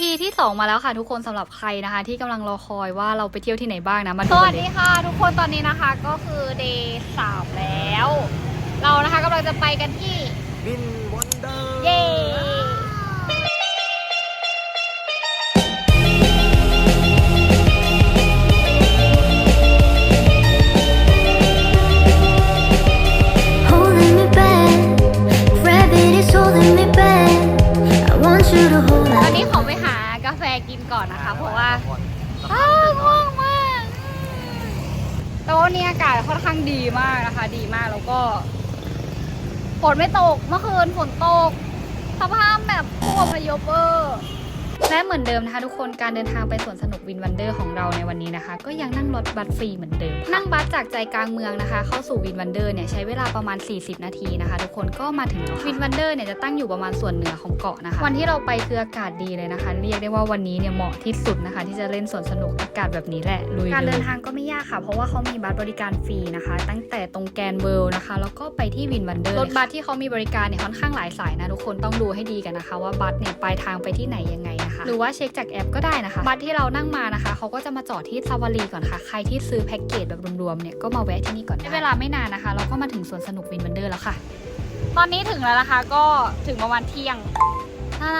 EP ที่ 2 มาแล้วค่ะทุกคนสำหรับใครนะคะ ที่กำลังรอคอยว่าเราไปเที่ยวที่ไหนบ้างนะมาสดูวักัสนเลดียค่ะทุกคนตอนนี้นะคะก็คือเดย์สามแล้ว เรานะคะกำลังจะไปกันที่บินวันเดอร์เย่ มากนะคะ ดีมากแล้วก็ฝนไม่ตกเมื่อคืนฝนตกสภาพแบบผู้อพยพเออร์ และเหมือนเดิมนะคะทุกคนการเดินทางไปสวนสนุกวินวันเดอร์ของเราในวันนี้นะคะ ก็ยังนั่งรถบัสฟรีเหมือนเดิม นั่งบัสจากใจกลางเมืองนะคะ เข้าสู่วินวันเดอร์เนี่ยใช้เวลาประมาณ 40 นาทีนะคะ ทุกคนก็มาถึงวินวันเดอร์เนี่ยจะตั้งอยู่ประมาณส่วนเหนือของเกาะนะคะวันที่เราไปคืออากาศดีเลยนะคะ เรียกได้ว่าวันนี้เนี่ยเหมาะที่สุดนะคะ ที่จะเล่นสวนสนุกอากาศแบบนี้แหละลุยการเดินทางก็ไม่ยากค่ะ เพราะว่าเขามีบัสบริการฟรีนะคะ ตั้งแต่ตรงแกนเวิลด์นะคะ แล้วก็ไปที่วินวันเดอร์รถบัสที่เขามีบริการเนี่ยค่อนข้างหลายสายนะทุกคนต้องดูให้ดีกันนะคะ ว่าบัสเนี่ยปลายทางไปที่ไหนยังไงนะคะหรือว่าเช็คจากแอปก็ได้นะคะบัสที่เรานั่งมานะคะเขาก็จะมาจอดที่ซาวารีก่อนค่ะใครที่ซื้อแพ็กเกจแบบรวมๆเนี่ยก็มาแวะที่นี่ก่อนได้เวลาไม่นานนะคะ เราก็มาถึงสวนสนุกวินวันเดอร์แล้วค่ะ ตอนนี้ถึงแล้วนะคะก็ถึงประมาณเที่ยงอ่า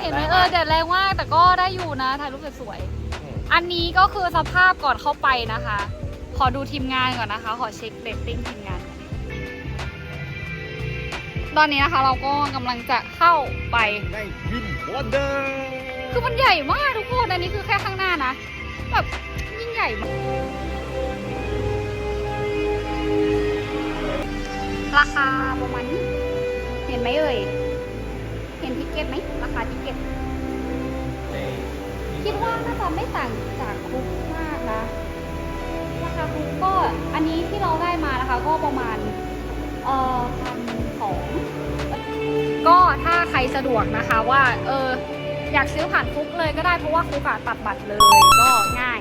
เห็นไหมเออแดดแรงมากแต่ก็ได้อยู่นะถ่ายรูปสวยๆอันนี้ก็คือสภาพก่อนเข้าไปนะคะ ขอดูทีมงานก่อนนะคะ ขอเช็คเรตติ้งทีมงานก่อนตอนนี้นะคะเราก็กำลังจะเข้าไปได้บินวันเดอร์ คือมันใหญ่มากทุกคน อันนี้คือแค่ข้างหน้านะ แบบยิ่งใหญ่มากราคาประมาณนี้ เห็นไหมเอ่ย เห็นทิเก็ตไหมราคาทิเก็ต คิดว่าน่าจะไม่ต่างจากคุกมากนะ ราคาคุกก็อันนี้ที่เราได้มานะคะ ก็ประมาณ เอ่อพันสองก็ถ้าใครสะดวกนะคะว่า เออ อยากซื้อผ่านคุกเลยก็ได้เพราะว่าคุกอะตัดบัตรเลยก็ง่าย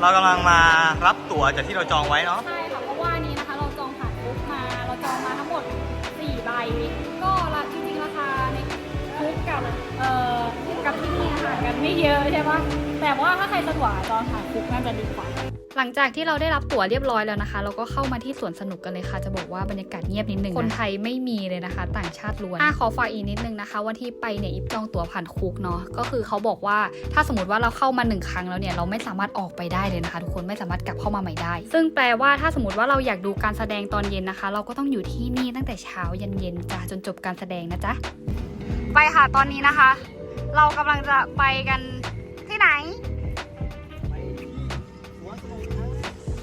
เรากำลังมารับตั๋วจากที่เราจองไว้เนาะใช่ค่ะเพราะว่านี้นะคะ เราจองผ่านคุกมาเราจองมาทั้งหมด4ใบก็ราจริงๆราคาในคุกกับเอ่อกับที่นี่ห่างกันไม่เยอะใช่ปะแต่ว่าถ้าใครสะดวกจองผ่านคุกน่าจะดีกว่า หลังจากที่เราได้รับตั๋วเรียบร้อยแล้วนะคะ เราก็เข้ามาที่สวนสนุกกันเลยค่ะ จะบอกว่าบรรยากาศเงียบนิดนึงนะคนไทยไม่มีเลยนะคะ ต่างชาติล้วนอะขอฝากอีกนิดนึงนะคะวันที่ไปเนี่ยอิฟจองตั๋วผ่านคุกเนาะก็คือเขาบอกว่าถ้าสมมติว่าเราเข้ามาหนึ่งครั้งแล้วเนี่ยเราไม่สามารถออกไปได้เลยนะคะ ทุกคนไม่สามารถกลับเข้ามาใหม่ได้ ซึ่งแปลว่าถ้าสมมติว่าเราอยากดูการแสดงตอนเย็นนะคะ เราก็ต้องอยู่ที่นี่ตั้งแต่เช้ายันเย็นจ้าจนจบการแสดงนะจ๊ะไปค่ะตอนนี้นะคะ เรากำลังจะไปกันที่ไหน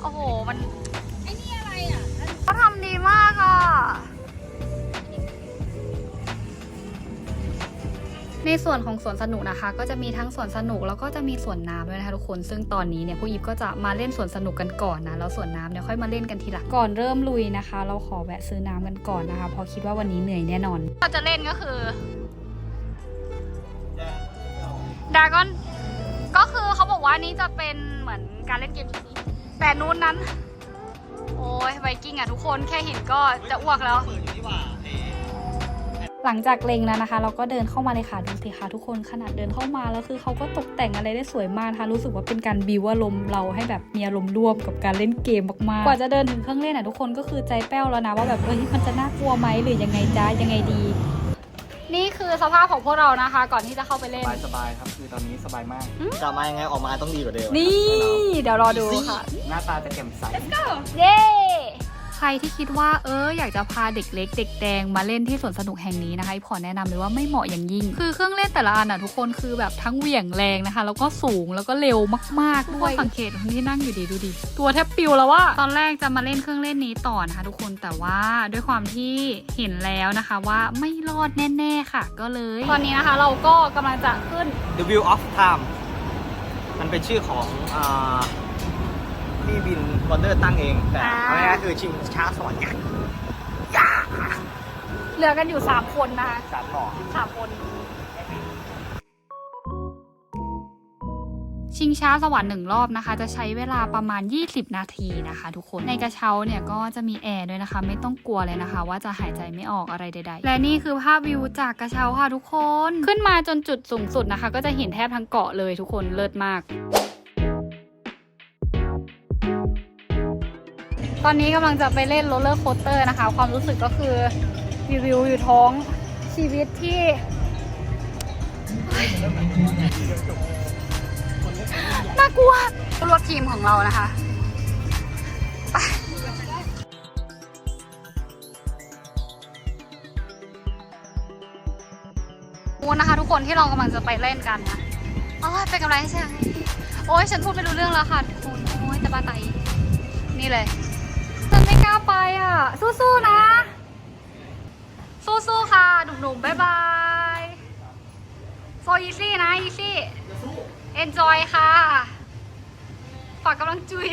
โอ้โห มันไอ้นี่อะไรอะเขาทำดีมากอะ ในส่วนของสวนสนุกนะคะ ก็จะมีทั้งสวนสนุกแล้วก็จะมีสวนน้ำด้วยนะคะทุกคน ซึ่งตอนนี้เนี่ยผู้ยิปก็จะมาเล่นสวนสนุกกันก่อนนะแล้วสวนน้ำเนี่ยค่อยมาเล่นกันทีหลังก่อนเริ่มลุยนะคะ เราขอแวะซื้อน้ำกันก่อนนะคะเพราะคิดว่าวันนี้เหนื่อยแน่นอนเราจะเล่นก็คือดากอนก็คือเขาบอกว่านี้จะเป็นเหมือนการเล่นเกมชนิด แต่นู้นนั้น โอ้ยไวกิ้งอะทุกคนแค่เห็นก็จะอ้วกแล้ว เปิดอยู่นี่หว่าเอ๊ะหลังจากเล็งแล้วนะคะ เราก็เดินเข้ามาเลยค่ะดูสิคะทุกคนขนาดเดินเข้ามาแล้วคือเขาก็ตกแต่งอะไรได้สวยมากนะคะรู้สึกว่าเป็นการบิวอารมณ์เราให้แบบมีอารมณ์ร่วมกับการเล่นเกมมากๆกว่าจะเดินถึงเครื่องเล่นอะทุกคนก็คือใจแป้วแล้วนะว่าแบบเอ้ยมันจะน่ากลัวไหมหรือยังไงจ้ายังไงดี นี่คือสภาพของพวกเรานะคะ ก่อนที่จะเข้าไปเล่น สบายสบายครับคือตอนนี้สบายมาก กลับมายังไงออกมาต้องดีกว่าเดิมนี่ เดี๋ยวรอดูค่ะ หน้าตาจะแจ่มใส เย้ใคร ที่คิดว่าเอออยากจะพาเด็กเล็กเด็กแดงมาเล่นที่สวนสนุกแห่งนี้นะคะขอแนะนำเลยว่าไม่เหมาะอย่างยิ่ง คือเครื่องเล่นแต่ละอันอะทุกคนคือแบบทั้งเหวี่ยงแรงนะคะ แล้วก็สูงแล้วก็เร็วมากๆด้วยสังเกตคนที่นั่งอยู่ดีดูดิตัวแทบปิวแล้วว่าตอนแรกจะมาเล่นเครื่องเล่นนี้ต่อนะคะ ทุกคนแต่ว่าด้วยความที่เห็นแล้วนะคะว่าไม่รอดแน่ ๆค่ะ ก็เลย ตอนนี้นะคะเราก็กำลังจะขึ้น The Wheel of Time มันเป็นชื่อของอ่า พี่บินวันเดอร์ตั้งเองแต่อ่าเอาง่ายๆคือชิงช้าสวรรค์ยักษ์เหลือกันอยู่ 3 คนนะคะสามหล่อสามคน ชิงช้าสวรรค์หนึ่งรอบนะคะ จะใช้เวลาประมาณ 20 นาทีนะคะ ทุกคนในกระเช้าเนี่ยก็จะมีแอร์ด้วยนะคะ ไม่ต้องกลัวเลยนะคะ ว่าจะหายใจไม่ออกอะไรใด ๆ และนี่คือภาพวิวจากกระเช้าค่ะทุกคน ขึ้นมาจนจุดสูงสุดนะคะ ก็จะเห็นแทบทั้งเกาะเลยทุกคนเลิศมาก ตอนนี้กำลังจะไปเล่นโรลเลอร์โคสเตอร์นะคะ ความรู้สึกก็คือวิววิวอยู่ท้องชีวิตที่ น่ากลัวรถทีมของเรานะคะไปมูนนะคะ ทุกคนที่เรากำลังจะไปเล่นกันนะโอ้ยเป็นกำลังใจโอ้ยฉันพูดไม่รู้เรื่องแล้วค่ะทุกคนโอ้ยจะบ้าไตนี่เลย ไปอะ สู้ๆนะ สู้ๆค่ะหนุ่มๆบ๊ายบายโซอีซี่นะอีซี่ enjoy ค่ะฝากกำลังจุย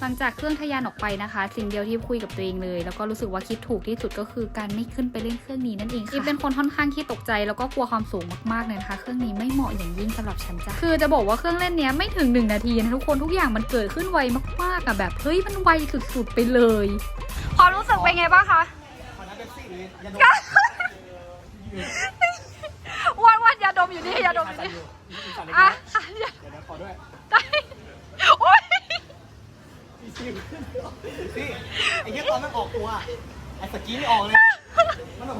หลังจากเครื่องทะยานออกไปนะคะ สิ่งเดียวที่คุยกับตัวเองเลย แล้วก็รู้สึกว่าคิดถูกที่สุดก็คือการไม่ขึ้นไปเล่นเครื่องนี้นั่นเองค่ะอีฟเป็นคนค่อนข้างที่ตกใจแล้วก็กลัวความสูงมากๆเลยนะคะ เครื่องนี้ไม่เหมาะอย่างยิ่งสำหรับฉันจ้ะคือจะบอกว่าเครื่องเล่นเนี้ยไม่ถึง 1 นาทีนะทุกคนทุกอย่างมันเกิดขึ้นไวมากๆอะแบบเฮ้ยมันไวสุดๆไปเลยความรู้สึกเป็นไงบ้างคะขอน้ำเป๊ปซี่หรือยาดมวันวันยาดมอยู่นี่ยาดมอยู่นี่อะค่ะเดี๋ยวนะขอด้วยได้โอ๊ย พี่ไอ้เหี้ยตอนมันออกตัว ไอ้สกี้ไม่ออกเลย มันแบบ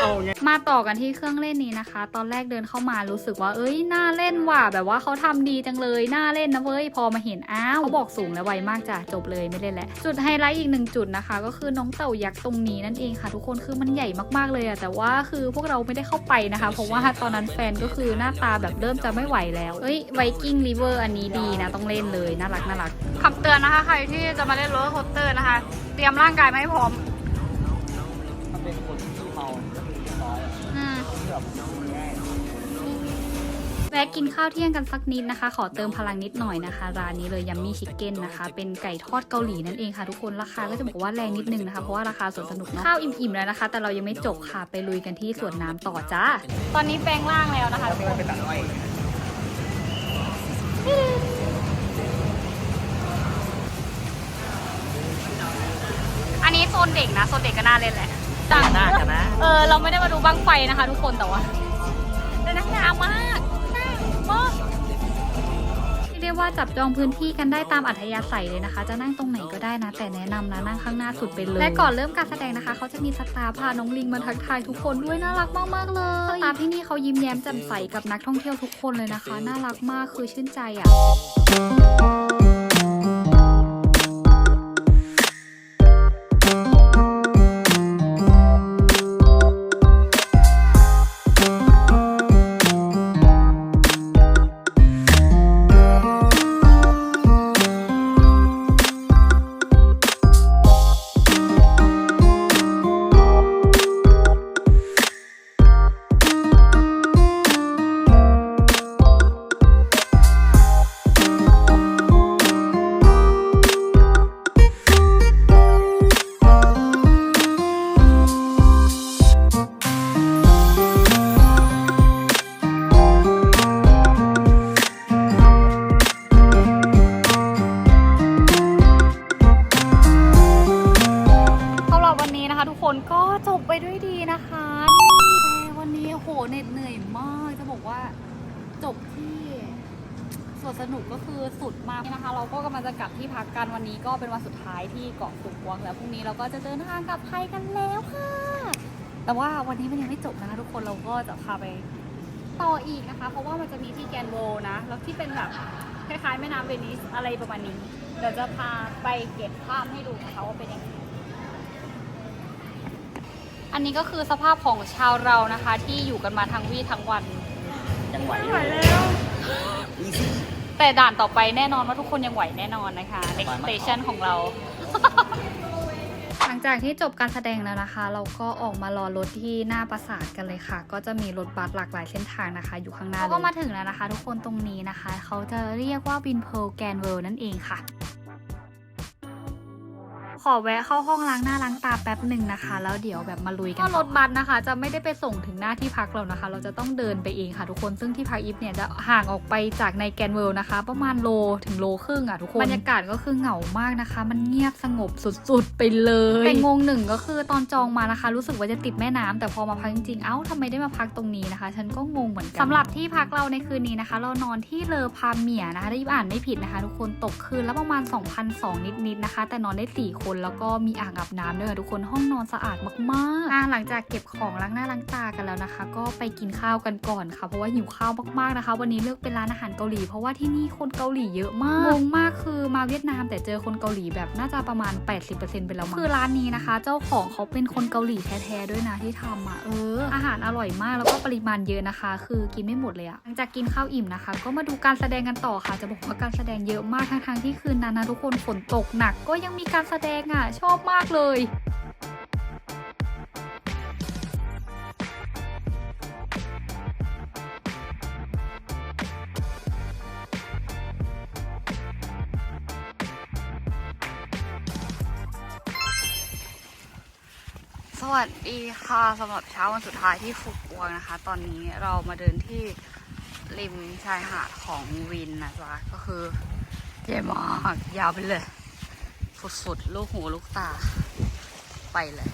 เอาไงมาต่อกันที่เครื่องเล่นนี้นะคะ ตอนแรกเดินเข้ามารู้สึกว่า เอ้ยน่าเล่นว่ะแบบว่าเขาทำดีจังเลยน่าเล่นนะเว้ยพอมาเห็นอ้าวเขาบอกสูงและไวมากจ้ะจบเลยไม่เล่นแล้วจุดไฮไลท์อีกหนึ่งจุดนะคะ ก็คือน้องเต่ายักษ์ตรงนี้นั่นเองค่ะ ทุกคนคือมันใหญ่มากๆเลยอะแต่ว่าคือพวกเราไม่ได้เข้าไปนะคะ เพราะว่าตอนนั้นแฟนก็คือหน้าตาแบบเริ่มจะไม่ไหวแล้วเอ้ยไวกิ้งริเวอร์อันนี้ดีนะต้องเล่นเลยน่ารักน่ารัก คำเตือนนะคะ ใครที่จะมาเล่นโรลเลอร์โคสเตอร์นะคะ เตรียมร่างกายมาให้พร้อม แวะกินข้าวเที่ยงกันสักนิดนะคะ ขอเติมพลังนิดหน่อยนะคะ ร้านนี้เลยยัมมี่ชิคเก้นนะคะ เป็นไก่ทอดเกาหลีนั่นเองค่ะทุกคนราคาก็จะบอกว่าแรงนิดนึงนะคะเพราะว่าราคาสวนสนุกเนาะข้าวอิ่มๆแล้วนะคะ แต่เรายังไม่จบค่ะไปลุยกันที่สวนน้ำต่อจ้าตอนนี้แปลงร่างแล้วนะคะทุกไม่คว่านเป็นตัดอ้อยอันนี้โซนเด็กนะโซนเด็กก็น่าเล่นแหละน่าจะนะเออเราไม่ได้มาดูบังไฟนะคะ ทุกคนแต่ว่าแต่นักหนามาก ว่าจับจองพื้นที่กันได้ตามอัธยาศัยเลยนะคะ จะนั่งตรงไหนก็ได้นะ แต่แนะนำนะนั่งข้างหน้าสุดไปเลย และก่อนเริ่มการแสดงนะคะ เขาจะมีสตาฟพาน้องลิงมาทักทายทุกคนด้วยน่ารักมากๆเลยสตาฟที่นี่เขายิ้มแย้มแจ่มใสกับนักท่องเที่ยวทุกคนเลยนะคะ น่ารักมากคือชื่นใจอะ นี้นะคะทุกคนก็จบไปด้วยดีนะคะนี่วันนี้โหเหน็ดเหนื่อยมาก จะบอกว่าจบที่สวนสนุกก็คือสุดมากนะคะ เราก็กำลังจะกลับที่พักกันวันนี้ก็เป็นวันสุดท้ายที่เกาะสุกวงแล้วพรุ่งนี้เราก็จะเดินทางกลับไทยกันแล้วค่ะ แต่ว่าวันนี้มันยังไม่จบนะคะทุกคนเราก็จะพาไปต่ออีกนะคะ เพราะว่ามันจะมีที่แกนโวนะแล้วที่เป็นแบบคล้ายๆแม่น้ำเวนิสอะไรประมาณนี้เดี๋ยวจะพาไปเก็บภาพให้ดูนะคะว่าเป็นยังไง อันนี้ก็คือสภาพของชาวเรานะคะ ที่อยู่กันมาทั้งวี่ทั้งวัน ยังไหวอยู่แต่ด่านต่อไปแน่นอนว่าทุกคนยังไหวแน่นอนนะคะ next station ของเรา หลังจากที่จบการแสดงแล้วนะคะ เราก็ออกมารอรถที่หน้าปราสาทกันเลยค่ะ ก็จะมีรถบัสหลากหลายเส้นทางนะคะ อยู่ข้างหน้าเราก็มาถึงแล้วนะคะ ทุกคนตรงนี้นะคะ เขาจะเรียกว่าวินเพลแกนเวิลนั่นเองค่ะ ขอแวะเข้าห้องล้างหน้าล้างตาแป๊บหนึ่งนะคะ แล้วเดี๋ยวแบบมาลุยกันก็รถบัสนะคะ จะไม่ได้ไปส่งถึงหน้าที่พักเรานะคะ เราจะต้องเดินไปเองค่ะทุกคนซึ่งที่พักอีฟเนี่ยจะห่างออกไปจากในแกนเวิลด์นะคะ ประมาณโลถึงโลครึ่งอะทุกคนบรรยากาศก็คือเหงามากนะคะ มันเงียบสงบสุดๆไปเลยแต่งงหนึ่งก็คือตอนจองมานะคะ รู้สึกว่าจะติดแม่น้ำแต่พอมาพักจริงๆเอ้าทำไมได้มาพักตรงนี้นะคะ ฉันก็งงเหมือนกันสำหรับที่พักเราในคืนนี้นะคะ เรานอนที่เลอพาเมียนะคะถ้ายิบอ่านไม่ผิดนะคะ ทุกคนตกคืนละประมาณ2,200นิดๆนะคะ แต่นอนได้4คนแล้วก็มีอ่างอาบน้ำด้วยค่ะทุกคนห้องนอนสะอาดมากๆอะหลังจากเก็บของล้างหน้าล้างตากันแล้วนะคะ ก็ไปกินข้าวกันก่อนค่ะ เพราะว่าหิวข้าวมากๆนะคะ วันนี้เลือกเป็นร้านอาหารเกาหลี เพราะว่าที่นี่คนเกาหลีเยอะมากงงมากคือมาเวียดนามแต่เจอคนเกาหลีแบบน่าจะประมาณ 80%ไปแล้วมั้งคือร้านนี้นะคะ เจ้าของเขาเป็นคนเกาหลีแท้ๆด้วยนะที่ทำอะเออ อาหารอร่อยมากแล้วก็ปริมาณเยอะนะคะ คือกินไม่หมดเลยอะหลังจากกินข้าวอิ่มนะคะ ก็มาดูการแสดงกันต่อค่ะ จะบอกว่าการแสดงเยอะมากทั้งๆที่คืนนั้นนะทุกคนฝนตกหนัก ก็ยังมีการแสดงอะ ชอบมากเลย สวัสดีค่ะสำหรับเช้าวันสุดท้ายที่ฟุกวงนะคะ ตอนนี้เรามาเดินที่ริมชายหาดของวินนะจ๊ะก็คือเจ๋มากยาวไปเลย สุดๆ ลูกหูลูกตา ไปเลย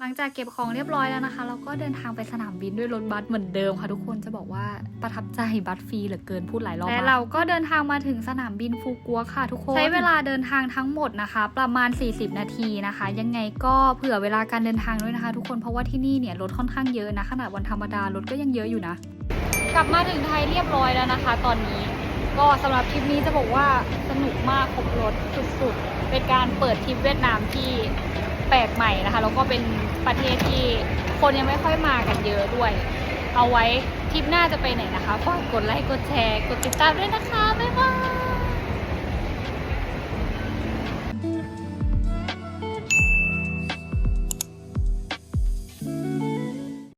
หลังจากเก็บของเรียบร้อยแล้วนะคะ เราก็เดินทางไปสนามบินด้วยรถบัสเหมือนเดิมค่ะทุกคนจะบอกว่าประทับใจบัสฟรีเหลือเกินพูดหลายรอบและเราก็เดินทางมาถึงสนามบินฟูกัวค่ะทุกคนใช้เวลาเดินทางทั้งหมดนะคะ ประมาณ 40 นาทีนะคะ ยังไงก็เผื่อเวลาการเดินทางด้วยนะคะ ทุกคนเพราะว่าที่นี่เนี่ยรถค่อนข้างเยอะนะขนาดวันธรรมดารถก็ยังเยอะอยู่นะกลับมาถึงไทยเรียบร้อยแล้วนะคะ ตอนนี้ ก็สำหรับทริปนี้จะบอกว่าสนุกมากครบรถสุดๆ เป็นการเปิดทริปเวียดนามที่แปลกใหม่นะคะ แล้วก็เป็นประเทศที่คนยังไม่ค่อยมากันเยอะด้วย เอาไว้ทริปหน้าจะไปไหนนะคะฝากกดไลค์กดแชร์ กดติดตามด้วยนะคะ บ๊ายบาย